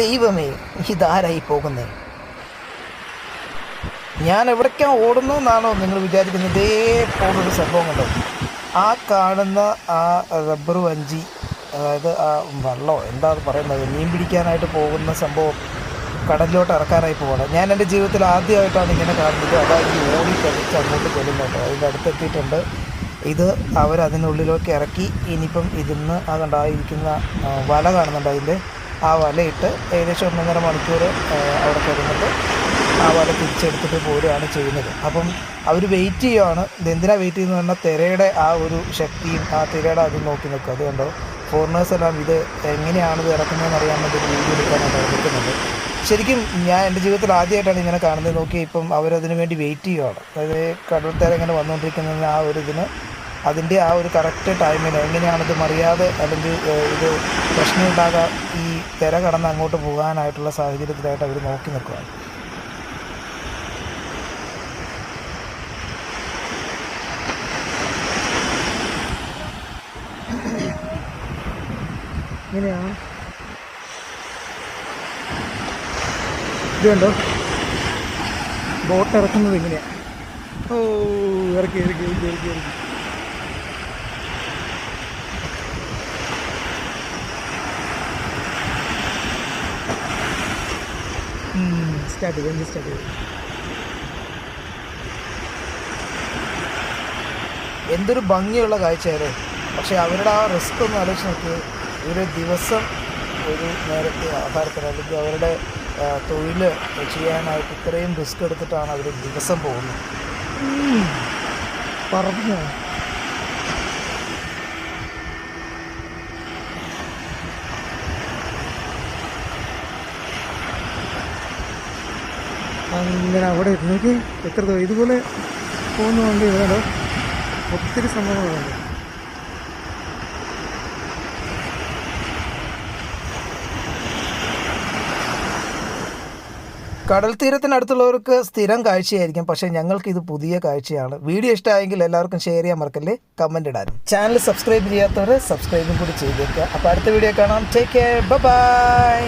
ദൈവമേ ഇതാരായി പോകുന്നേ? ഞാൻ എവിടേക്കാണ് ഓടുന്നു എന്നാണോ നിങ്ങൾ വിചാരിക്കുന്നത്. ഇതേ പോകുന്നൊരു സംഭവം കണ്ടോ ആ കാണുന്ന ആ റബ്ബർ വഞ്ചി അതായത് ആ വള്ളോ എന്താ പറയുന്നത്? മീൻ പിടിക്കാനായിട്ട് പോകുന്ന സംഭവം കടലിലോട്ട് ഇറക്കാനായി പോകണം ഞാൻ എന്റെ ജീവിതത്തിൽ ആദ്യമായിട്ടാണ് ഇങ്ങനെ കാണുന്നത്. അതായത് ഓടി കളിച്ച് അങ്ങോട്ട് കൊല്ലുന്നുണ്ട് അതിന്റെ അടുത്തെത്തിയിട്ടുണ്ട്. ഇത് അവരതിനുള്ളിലേക്ക് ഇറക്കി. ഇനിയിപ്പം ഇതിന്ന് ആ, വല കാണുന്നുണ്ട് അതിന്റെ. ആ വലയിട്ട് ഏകദേശം ഒന്നൊന്നര മണിക്കൂർ അവിടെ കിടന്നിട്ട് ആ വല തിരിച്ചെടുത്തിട്ട് പോരുകയാണ് ചെയ്യുന്നത്. അപ്പം അവർ വെയിറ്റ് ചെയ്യുവാണ്. ഇതെന്തിനാണ് വെയിറ്റ് ചെയ്യുന്നത് പറഞ്ഞാൽ തിരയുടെ ആ ഒരു ശക്തിയും ആ തിരയുടെ അതും നോക്കി നിൽക്കും അത് കണ്ടോ? ഫോറിനേഴ്സ് എല്ലാം ഇത് എങ്ങനെയാണ് ഇത് ഇറക്കുന്നതെന്ന് അറിയാൻ വേണ്ടി വീഡിയോ എടുക്കാനായിട്ട് നിൽക്കുന്നുണ്ട് ശരിക്കും ഞാൻ എന്റെ ജീവിതത്തിൽ ആദ്യമായിട്ടാണ് ഇങ്ങനെ കാണുന്നത്. നോക്കി ഇപ്പം അവരതിനു വേണ്ടി വെയിറ്റ് ചെയ്യുകയാണ് അതായത് കടൽ തിര ഇങ്ങനെ വന്നുകൊണ്ടിരിക്കുന്നതിന് ആ ഒരു ഇതിന് അതിന്റെ ആ ഒരു കറക്റ്റ് ടൈമിന് എങ്ങനെയാണിത് മറിയാതെ അല്ലെങ്കിൽ ഇത് പ്രശ്നമുണ്ടാകാം ഈ തിര കടന്ന് അങ്ങോട്ട് പോകാനായിട്ടുള്ള സാഹചര്യത്തിലായിട്ട് അവർ നോക്കി നിൽക്കുകയാണ് ഇങ്ങനെയാണ് ഇതുണ്ടോ ബോട്ട് ഇറക്കുന്നത് ഇങ്ങനെയാണ് ഓ ഇറക്കി ഇറക്കി ഇറക്കി ഇറക്കി. സ്റ്റാർട്ട് ചെയ്തു സ്റ്റാർട്ട് ചെയ്യാം എന്തൊരു ഭംഗിയുള്ള കാഴ്ചയായിരുന്നു പക്ഷെ അവരുടെ ആ റിസ്ക് ഒന്ന് ആലോചിച്ച് നോക്കി. ഒരു ദിവസം ഒരു നേരത്തെ ആഹാരത്തിന് അല്ലെങ്കിൽ അവരുടെ തൊഴിൽ ചെയ്യാനായിട്ട് ഇത്രയും റിസ്ക് എടുത്തിട്ടാണ് അവർ ദിവസം പോകുന്നത്. പറഞ്ഞു. അങ്ങനെ അവിടെ നോക്കി. എത്ര ഇതുപോലെ പോകുന്ന വണ്ടി ഇവിടെ ഒത്തിരി സംഭവങ്ങളുണ്ട്. കടൽ തീരത്തിനടുത്തുള്ളവർക്ക് സ്ഥിരം കാഴ്ചയായിരിക്കും. പക്ഷേ ഞങ്ങൾക്ക് ഇത് പുതിയ കാഴ്ചയാണ്. വീഡിയോ ഇഷ്ടമായെങ്കിൽ എല്ലാവർക്കും ഷെയർ ചെയ്യാൻ മറക്കല്ലേ? കമന്റ് ഇടാൻ. ചാനൽ സബ്സ്ക്രൈബ് ചെയ്യാത്തവർ സബ്സ്ക്രൈബും കൂടി ചെയ്തേക്കുക. അപ്പോൾ അടുത്ത വീഡിയോ കാണാം. Take care bye